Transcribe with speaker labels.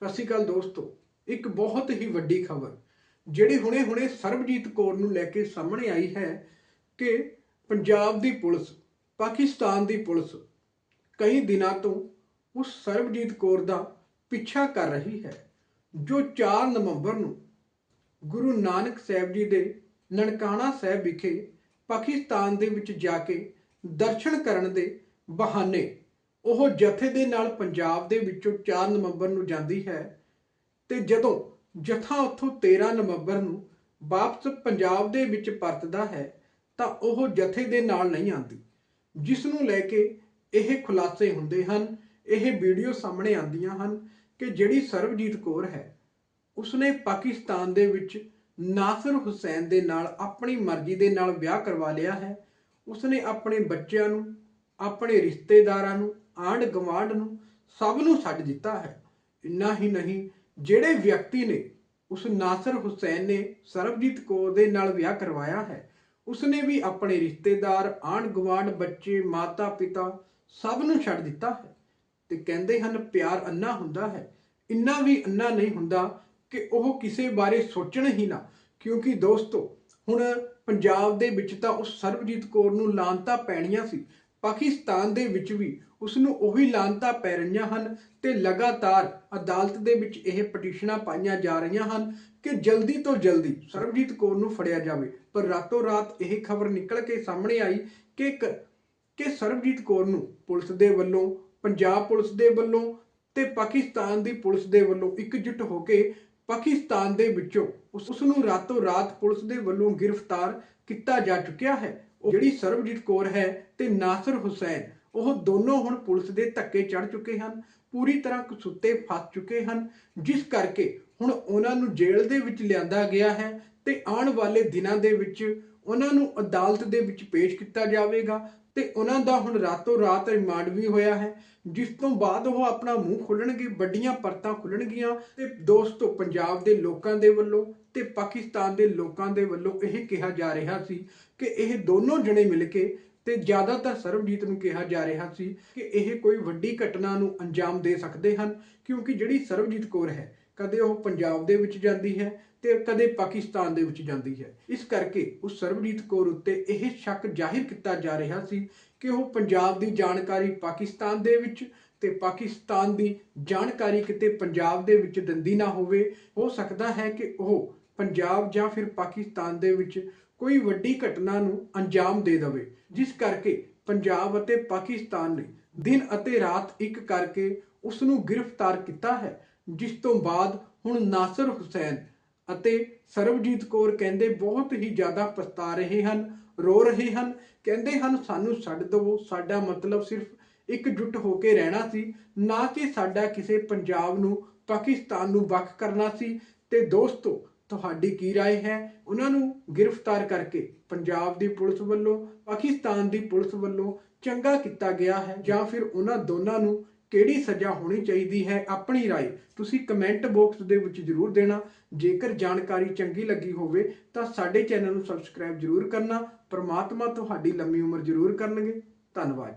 Speaker 1: ਸਤਿ ਸ਼੍ਰੀ ਅਕਾਲ ਦੋਸਤੋ। ਇੱਕ ਬਹੁਤ ਹੀ ਵੱਡੀ ਖਬਰ, ਜਿਹੜੀ ਹੁਣੇ-ਹੁਣੇ ਸਰਬਜੀਤ ਕੌਰ ਨੂੰ ਲੈ ਕੇ ਸਾਹਮਣੇ ਆਈ ਹੈ ਕਿ ਪੰਜਾਬ ਦੀ ਪੁਲਿਸ, ਪਾਕਿਸਤਾਨ ਦੀ ਪੁਲਿਸ ਕਈ ਦਿਨਾਂ ਤੋਂ ਉਸ ਸਰਬਜੀਤ ਕੌਰ ਦਾ ਪਿੱਛਾ ਕਰ ਰਹੀ ਹੈ, ਜੋ 4 ਨਵੰਬਰ ਨੂੰ ਗੁਰੂ ਨਾਨਕ ਸਾਹਿਬ ਜੀ ਦੇ ਨਨਕਾਣਾ ਸਾਹਿਬ ਵਿਖੇ ਪਾਕਿਸਤਾਨ ਦੇ ਵਿੱਚ ਜਾ ਕੇ ਦਰਸ਼ਨ ਕਰਨ ਦੇ ਬਹਾਨੇ ਉਹ ਜਥੇ ਦੇ ਨਾਲ ਪੰਜਾਬ ਦੇ ਵਿੱਚੋਂ 4 ਨਵੰਬਰ ਨੂੰ ਜਾਂਦੀ ਹੈ ਤੇ ਜਦੋਂ ਜਥਾ ਉੱਥੋਂ 13 ਨਵੰਬਰ ਨੂੰ ਵਾਪਸ ਪੰਜਾਬ ਦੇ ਵਿੱਚ ਪਰਤਦਾ ਹੈ, ਤਾਂ ਉਹ ਜਥੇ ਦੇ ਨਾਲ ਨਹੀਂ ਆਉਂਦੀ, ਜਿਸ ਨੂੰ ਲੈ ਕੇ ਇਹ ਖੁਲਾਸੇ ਹੁੰਦੇ ਹਨ। ਇਹ ਵੀਡੀਓ ਸਾਹਮਣੇ ਆਉਂਦੀਆਂ ਹਨ ਕਿ ਜਿਹੜੀ ਸਰਬਜੀਤ ਕੌਰ ਹੈ, ਉਸਨੇ ਪਾਕਿਸਤਾਨ ਦੇ ਵਿੱਚ ਨਾਸਰ ਹੁਸੈਨ ਦੇ ਨਾਲ ਆਪਣੀ ਮਰਜ਼ੀ ਦੇ ਨਾਲ ਵਿਆਹ ਕਰਵਾ ਲਿਆ ਹੈ। ਉਸਨੇ ਆਪਣੇ ਬੱਚਿਆਂ ਨੂੰ, ਆਪਣੇ ਰਿਸ਼ਤੇਦਾਰਾਂ ਨੂੰ ਆਂਢ ਗੁਆਂਢ ਨੂੰ ਸਭ ਨੂੰ ਛੱਡ ਦਿੱਤਾ ਹੈ। ਇੰਨਾ ਹੀ ਨਹੀਂ, ਜਿਹੜੇ ਵਿਅਕਤੀ ਨੇ ਉਸ ਨਾਸਰ ਹੁਸੈਨ ਨੇ ਸਰਬਜੀਤ ਕੌਰ ਦੇ ਨਾਲ ਵਿਆਹ ਕਰਵਾਇਆ ਹੈ, ਉਸਨੇ ਵੀ ਆਪਣੇ ਰਿਸ਼ਤੇਦਾਰ, ਆਂਢ ਗੁਆਂਢ, ਬੱਚੇ, ਮਾਤਾ, ਪਿਤਾ ਸਭ ਨੂੰ ਛੱਡ ਦਿੱਤਾ ਹੈ ਤੇ ਕਹਿੰਦੇ ਹਨ, ਪਿਆਰ ਅੰਨਾ ਹੁੰਦਾ ਹੈ। ਇੰਨਾ ਵੀ ਅੰਨਾ ਨਹੀਂ ਹੁੰਦਾ ਕਿ ਉਹ ਕਿਸੇ ਬਾਰੇ ਸੋਚਣ ਹੀ ਨਾ, ਕਿਉਂਕਿ ਦੋਸਤੋ, ਹੁਣ ਪੰਜਾਬ ਦੇ ਵਿੱਚ ਤਾਂ ਉਸ ਸਰਬਜੀਤ ਕੌਰ ਨੂੰ ਲਾਂਤਾ ਪੈਣੀਆਂ ਸੀ, ਪਾਕਿਸਤਾਨ ਦੇ ਵਿੱਚ ਵੀ ਉਸ ਨੂੰ ਉਹੀ ਲਾਂਤਾ ਪੈ ਰਹੀਆਂ ਹਨ ਤੇ ਲਗਾਤਾਰ ਅਦਾਲਤ ਦੇ ਵਿੱਚ ਇਹ ਪਟੀਸ਼ਨਾਂ ਪਾਈਆਂ ਜਾ ਰਹੀਆਂ ਹਨ ਕਿ ਜਲਦੀ ਤੋਂ ਜਲਦੀ ਸਰਬਜੀਤ ਕੌਰ ਨੂੰ ਫੜਿਆ ਜਾਵੇ। ਪਰ ਰਾਤੋਂ ਰਾਤ ਇਹ ਖਬਰ ਨਿਕਲ ਕੇ ਸਾਹਮਣੇ ਆਈ ਕਿ ਕਿ ਸਰਬਜੀਤ ਕੌਰ ਨੂੰ ਪੁਲਿਸ ਦੇ ਵੱਲੋਂ, ਪੰਜਾਬ ਪੁਲਿਸ ਦੇ ਵੱਲੋਂ ਤੇ ਪਾਕਿਸਤਾਨ ਦੀ ਪੁਲਿਸ ਦੇ ਵੱਲੋਂ ਇਕਜੁੱਟ ਹੋ ਕੇ ਪਾਕਿਸਤਾਨ ਦੇ ਵਿੱਚੋਂ ਉਸ ਨੂੰ ਰਾਤੋਂ ਰਾਤ ਪੁਲਿਸ ਦੇ ਵੱਲੋਂ ਗ੍ਰਿਫਤਾਰ ਕੀਤਾ ਜਾ ਚੁੱਕਿਆ ਹੈ। ਜਿਹੜੀ ਸਰਬਜੀਤ ਕੌਰ ਹੈ ਤੇ ਨਾਸਰ ਹੁਸੈਨ ਉਹ ਦੋਨੋਂ ਹੁਣ ਪੁਲਿਸ ਦੇ ਧੱਕੇ ਚੜ ਚੁੱਕੇ ਹਨ, ਪੂਰੀ ਤਰ੍ਹਾਂ ਕਸੁੱਤੇ ਫਸ ਚੁੱਕੇ ਹਨ, ਜਿਸ ਕਰਕੇ ਹੁਣ ਉਹਨਾਂ ਨੂੰ ਜੇਲ੍ਹ ਦੇ ਵਿੱਚ ਲਿਆਂਦਾ ਗਿਆ ਹੈ ਤੇ ਆਉਣ ਵਾਲੇ ਦਿਨਾਂ ਦੇ ਵਿੱਚ ਉਹਨਾਂ ਨੂੰ ਅਦਾਲਤ ਦੇ ਵਿੱਚ ਪੇਸ਼ ਕੀਤਾ ਜਾਵੇਗਾ ਤੇ ਉਹਨਾਂ ਦਾ ਹੁਣ ਰਾਤੋਂ ਰਾਤ ਰਿਮਾਂਡ ਵੀ ਹੋਇਆ ਹੈ, ਜਿਸ ਤੋਂ ਬਾਅਦ ਉਹ ਆਪਣਾ ਮੂੰਹ ਖੋਲਣਗੇ ਵੱਡੀਆਂ ਪਰਤਾਂ ਖੁੱਲਣਗੀਆਂ ਤੇ ਦੋਸਤੋ ਪੰਜਾਬ ਦੇ ਲੋਕਾਂ ਦੇ ਵੱਲੋਂ ਤੇ ਪਾਕਿਸਤਾਨ ਦੇ ਲੋਕਾਂ ਦੇ ਵੱਲੋਂ ਇਹ ਕਿਹਾ ਜਾ ਰਿਹਾ ਸੀ ਕਿ ਇਹ ਦੋਨੋਂ ਜਣੇ ਮਿਲ ਕੇ ਤੇ ਜ਼ਿਆਦਾਤਰ ਸਰਬਜੀਤ ਨੂੰ ਕਿਹਾ ਜਾ ਰਿਹਾ ਸੀ ਕਿ ਇਹ ਕੋਈ ਵੱਡੀ ਘਟਨਾ ਨੂੰ ਅੰਜਾਮ ਦੇ ਸਕਦੇ ਹਨ, ਕਿਉਂਕਿ ਜਿਹੜੀ ਸਰਬਜੀਤ ਕੌਰ ਹੈ, ਕਦੇ ਉਹ ਪੰਜਾਬ ਦੇ ਵਿੱਚ ਜਾਂਦੀ ਹੈ ਤੇ ਕਦੇ ਪਾਕਿਸਤਾਨ ਦੇ ਵਿੱਚ ਜਾਂਦੀ ਹੈ। ਇਸ ਕਰਕੇ ਉਸ ਸਰਬਜੀਤ ਕੌਰ ਉੱਤੇ ਇਹ ਸ਼ੱਕ ਜ਼ਾਹਿਰ ਕੀਤਾ ਜਾ ਰਿਹਾ ਸੀ ਕਿ ਉਹ ਪੰਜਾਬ ਦੀ ਜਾਣਕਾਰੀ ਪਾਕਿਸਤਾਨ ਦੇ ਵਿੱਚ ਤੇ ਪਾਕਿਸਤਾਨ ਦੀ ਜਾਣਕਾਰੀ ਕਿਤੇ ਪੰਜਾਬ ਦੇ ਵਿੱਚ ਦੰਦੀ ਨਾ ਹੋਵੇ। ਹੋ ਸਕਦਾ ਹੈ ਕਿ ਉਹ ਪੰਜਾਬ ਜਾਂ ਫਿਰ ਪਾਕਿਸਤਾਨ ਦੇ ਵਿੱਚ ਕੋਈ ਵੱਡੀ ਘਟਨਾ ਨੂੰ ਅੰਜਾਮ ਦੇ ਦੇਵੇ, ਜਿਸ ਕਰਕੇ ਪੰਜਾਬ ਅਤੇ ਪਾਕਿਸਤਾਨ ਨੇ ਦਿਨ ਅਤੇ ਰਾਤ ਇੱਕ ਕਰਕੇ ਉਸ ਨੂੰ ਗ੍ਰਿਫਤਾਰ ਕੀਤਾ ਹੈ, ਜਿਸ ਤੋਂ ਬਾਅਦ ਹੁਣ ਨਾਸਰ ਹੁਸੈਨ ਅਤੇ ਸਰਬਜੀਤ ਕੌਰ ਕਹਿੰਦੇ ਬਹੁਤ ਹੀ ਜ਼ਿਆਦਾ ਪਛਤਾ ਰਹੇ ਹਨ, ਰੋ ਰਹੇ ਹਨ, ਕਹਿੰਦੇ ਹਨ, ਸਾਨੂੰ ਛੱਡ ਦਿਵੋ, ਸਾਡਾ ਮਤਲਬ ਸਿਰਫ ਇਕਜੁੱਟ ਹੋ ਕੇ ਰਹਿਣਾ ਸੀ, ਨਾ ਕਿ ਸਾਡਾ ਕਿਸੇ ਪੰਜਾਬ ਨੂੰ, ਪਾਕਿਸਤਾਨ ਨੂੰ ਵੱਖ ਕਰਨਾ ਸੀ। ਤੇ ਦੋਸਤੋ ਤੁਹਾਡੀ ਕੀ رائے ਹੈ ਉਹਨਾਂ ਨੂੰ ਗ੍ਰਿਫਤਾਰ ਕਰਕੇ ਪੰਜਾਬ ਦੀ ਪੁਲਿਸ ਵੱਲੋਂ ਪਾਕਿਸਤਾਨ ਦੀ ਪੁਲਿਸ ਵੱਲੋਂ ਚੰਗਾ ਕੀਤਾ ਗਿਆ ਹੈ ਜਾਂ ਫਿਰ ਉਹਨਾਂ ਦੋਨਾਂ ਨੂੰ ਕਿਹੜੀ ਸਜ਼ਾ ਹੋਣੀ ਚਾਹੀਦੀ ਹੈ ਆਪਣੀ رائے ਤੁਸੀਂ ਕਮੈਂਟ ਬਾਕਸ ਦੇ ਵਿੱਚ ਜਰੂਰ ਦੇਣਾ ਜੇਕਰ ਜਾਣਕਾਰੀ ਚੰਗੀ ਲੱਗੀ ਹੋਵੇ ਤਾਂ ਸਾਡੇ ਚੈਨਲ ਨੂੰ ਸਬਸਕ੍ਰਾਈਬ ਜਰੂਰ ਕਰਨਾ ਪ੍ਰਮਾਤਮਾ ਤੁਹਾਡੀ ਲੰਮੀ ਉਮਰ ਜਰੂਰ ਕਰਨਗੇ ਧੰਨਵਾਦ